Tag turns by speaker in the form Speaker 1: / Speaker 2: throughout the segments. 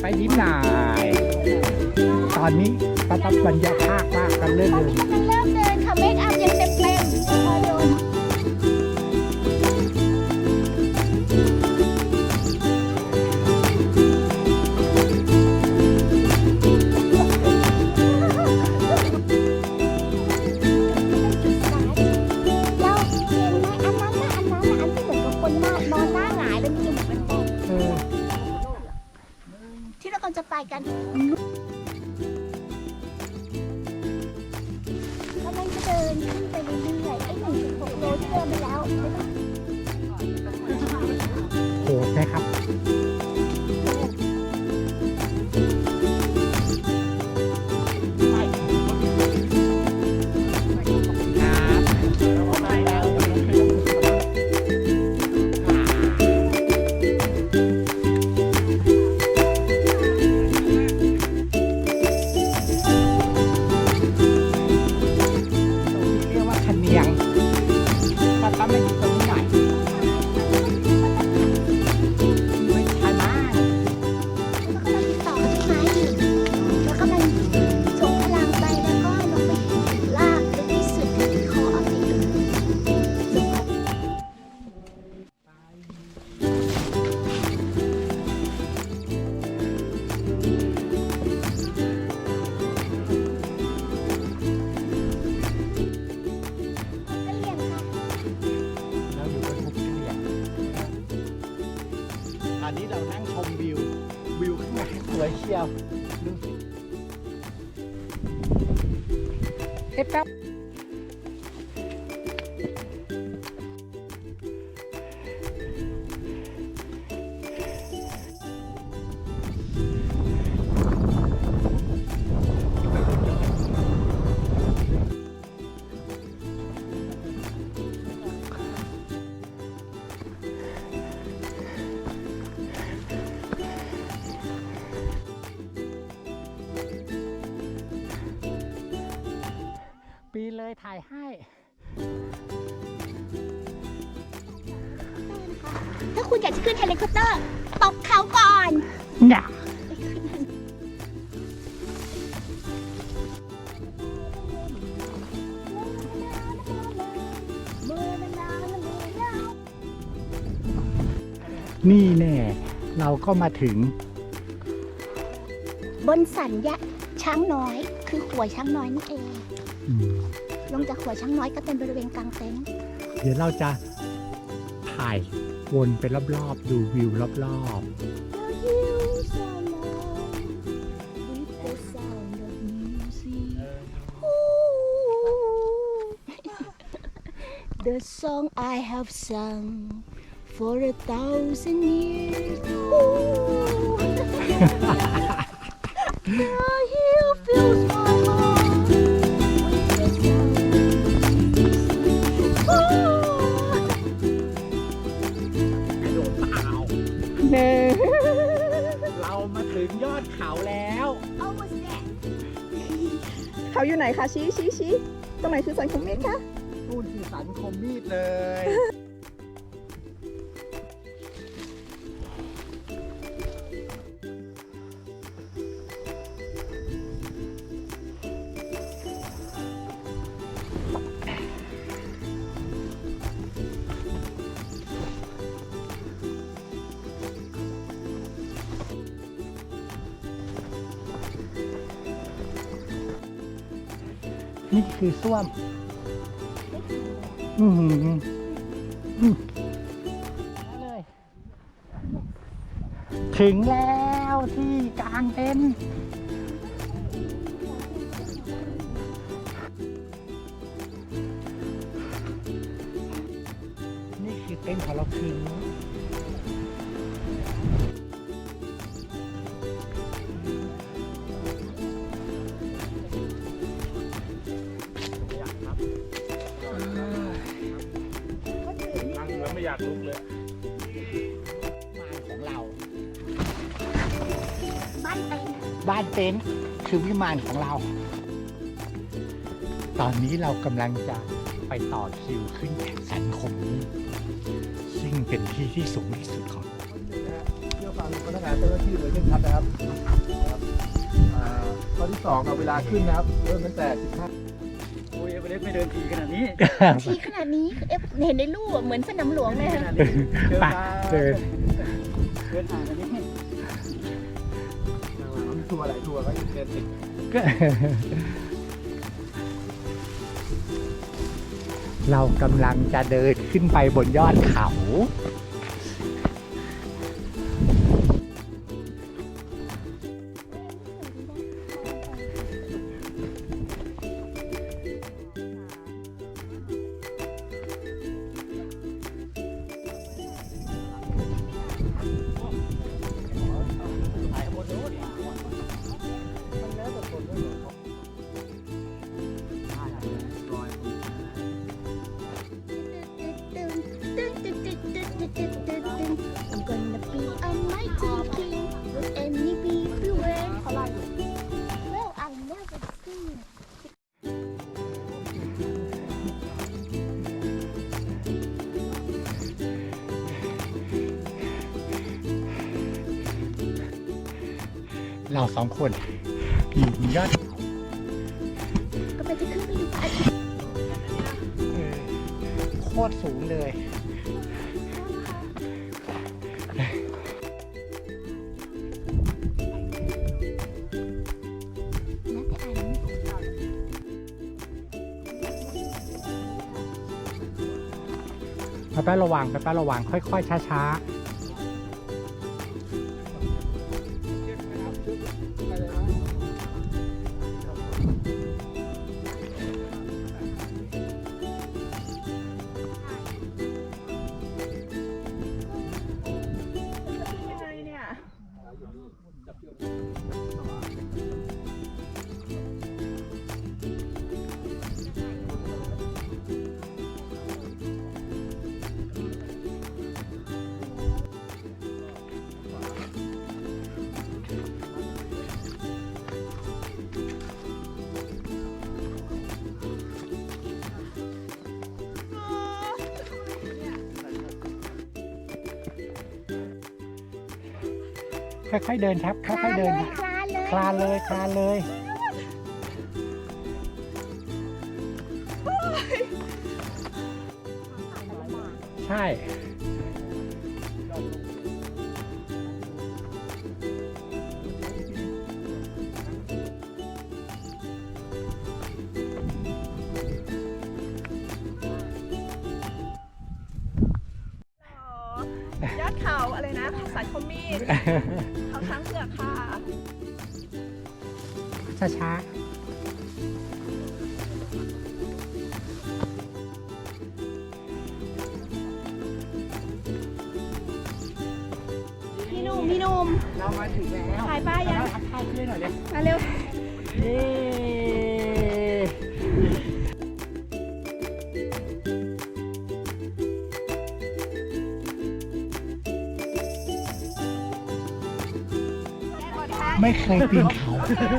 Speaker 1: ไปนิดหน่อย
Speaker 2: ตอนนี้ประทับบรรยากาศมากกันเรื่อยๆากำลังจะไปกัน
Speaker 1: ส
Speaker 2: คุณอยากจะขึ้นเฮลิคอปเตอร์ตกเขาก่อน
Speaker 1: อย่านี่แน่เราก็มาถึง
Speaker 2: บนสันยะช้างน้อย คือหัวช้างน้อยนี่เอง
Speaker 1: อืม
Speaker 2: ลงจากหัวช้างน้อยก็เป็นบริเวณกลางเต็นท์
Speaker 1: เดี๋ยวเราจะถ่าย วนไปรอบๆ ดูวิวรอบ
Speaker 2: The song I have sung for a thousand years.
Speaker 3: ชี้ชี้ชี้ตรงไหนคือสันคมเมฆคะ
Speaker 1: นู่นคือสันคมมีดเลย นี่คือส้วม อืมเลย ถึงแล้วที่กลางเต็นท์นี่คือเต็นท์ของเราคืน นี้านของเรา
Speaker 2: บ้านเต็นท์
Speaker 1: บ้านเต็นท์คือวิมานของเรา ตอนนี้เรากำลังจะไปต่อคิวขึ้นสันคมนี้ซึ่งเป็นที่ที่สูงที่สุดของ
Speaker 4: เพื่อฟังพนักงานเจ้าหน้าที่โดยเคร่งครัดนะครับนะครับข้อที่สองเอาเวลาขึ้นนะครับ เริ่มตั้งแต่สิบห้า
Speaker 5: เอเวอเรสต์ไม่เดินทีขนาดนี้
Speaker 2: ทีขนาดนี้เอฟเห็นในรูปอะเหมือนสนามหลวงเลย
Speaker 5: ข
Speaker 2: ค่ะ
Speaker 5: นาดนี้เดิน
Speaker 1: ไป
Speaker 5: มา
Speaker 1: เดิน
Speaker 5: เดินห่างกันนี้
Speaker 4: ทัวร์หลายทัวร์ก็เดินติด
Speaker 1: เรากำลังจะเดินขึ้นไปบนยอดเขา เราสองคนอยู่บนยอดเขา
Speaker 2: ก็ไปจะขึ้นไปดูพระอาทิตย์
Speaker 1: เออโคตรสูงเลย
Speaker 2: นะแต่อัน
Speaker 1: ไปแป้ระวังไปแป้ระวังค่อย ๆ ช้า
Speaker 3: ยั
Speaker 1: ค่อยๆเดินครับ ค่อยๆเดิน
Speaker 2: คลานเลย
Speaker 1: คลานเลยคลานเลย ใช่
Speaker 3: ช้า พี่หนุ่มพี่หนุ่ม
Speaker 1: ๆเรามาถึงแล้ว
Speaker 3: ถ่ายป้ายยัง
Speaker 1: ทำท่าขึ้นหน่อยเลย
Speaker 3: มาเร็ว
Speaker 1: เย้ไม่เคยปีนเขา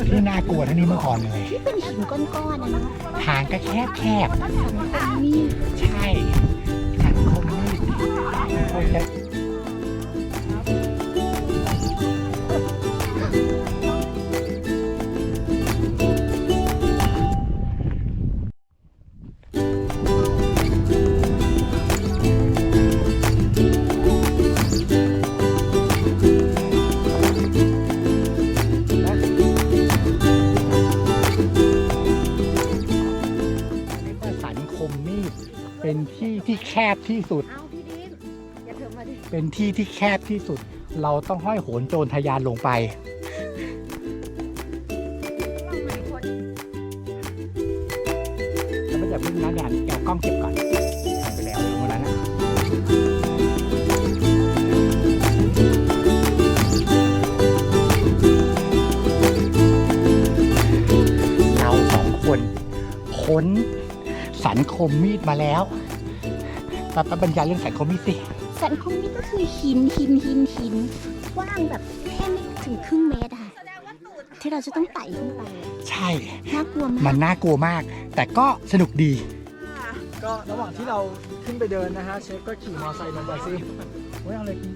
Speaker 1: ที่น่ากลัวเท่านี้มาก่อนเลย
Speaker 2: ที่เป็นหินก้อนๆนะเนาะ
Speaker 1: ทางก็แคบแคบ
Speaker 2: อันนี้
Speaker 1: ๆใช่สังคมมืดคน ที่ที่แคบที่สุด
Speaker 2: เอาพี่ดิมอย่าเถิบมาดิ
Speaker 1: เป็นที่ที่แคบที่สุด เราต้องห้อยโหนโจรทะยานลงไปแล้วไม่อย่าเพิ่งนะเดี๋ยวเอากล้องเก็บก่อนหายไปแล้วตรงนั้นนะเราสองคนพ้นสันคมมีดมาแล้ว ป้าป้าบรรยายเรื่องสันคมมีดสิ
Speaker 2: สันคมนี่ก็คือหินหินหินหินกว้างแบบแค่ไม่ถึงครึ่งเมตรอะค่ะที่เราจะต้องไต่ขึ้นไปอะ
Speaker 1: ใช่
Speaker 2: น่ากลัวมาก
Speaker 1: มันน่ากลัวมาก แต่ก็สนุกดี
Speaker 4: ก็ระหว่างที่เราขึ้นไปเดินนะฮะเชฟก็ขี่มอเตอร์ไซค์ลงไปสิโอ้ยเอาเลยกิน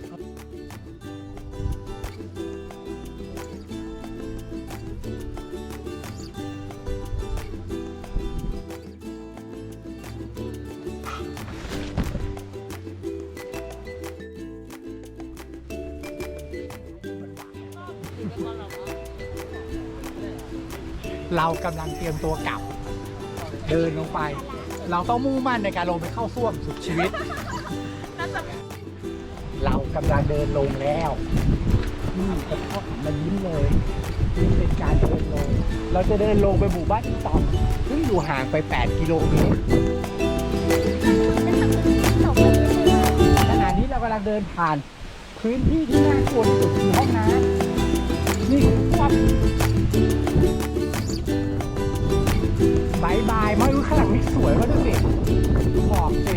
Speaker 4: เอา
Speaker 1: เรากำลังเตรียมตัวกลับ เดินลงไป เราต้องมุ่งมั่นในการลงไปเข้าส้วมสุดชีวิต เรากำลังเดินลงแล้วนี่จะเข้าหันมายิ้มเลยนี่เป็นการเดินลง เราจะเดินลงไปหมู่บ้านอีตองซึ่งอยู่ห่างไป 8 กิโลเมตร ขณะนี้เรากำลังเดินผ่านพื้นที่ที่น่ากลัวที่สุดคือห้องน้ำนี่คือความ บายบายไม่รู้ข้างหลังนี่สวยมากดูสิขอบสิ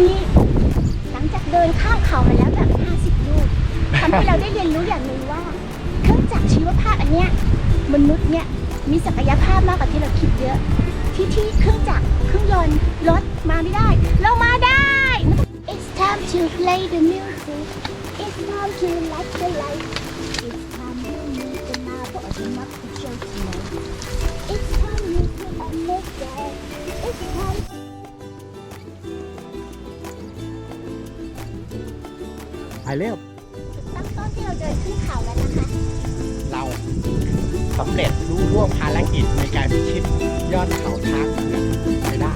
Speaker 1: นี้หลัง
Speaker 2: จากเดินข้ามเขามาแล้วแบบ50ลูกทำให้เราได้เรียนรู้อย่างหนึ่งว่าเครื่องจักรชีวภาพอันเนี้ยมนุษย์เนี่ยมีศักยภาพมากกว่าที่เราคิดเยอะ ที่ที่เครื่องจักรเครื่องยนต์รถมาไม่ได้ เรามาได้ It's time to play the music It's time to light the light It's time to meet the marble of the map to show tonight It's time you put on the
Speaker 1: ไปเร็ว
Speaker 2: ตั้งต้นที่เราเดินขึ้นเขาแล้วนะคะ
Speaker 1: เราสำเร็จรู้ร่วมภารกิจในการพิชิตยอดเขาช้างเผือกไปได้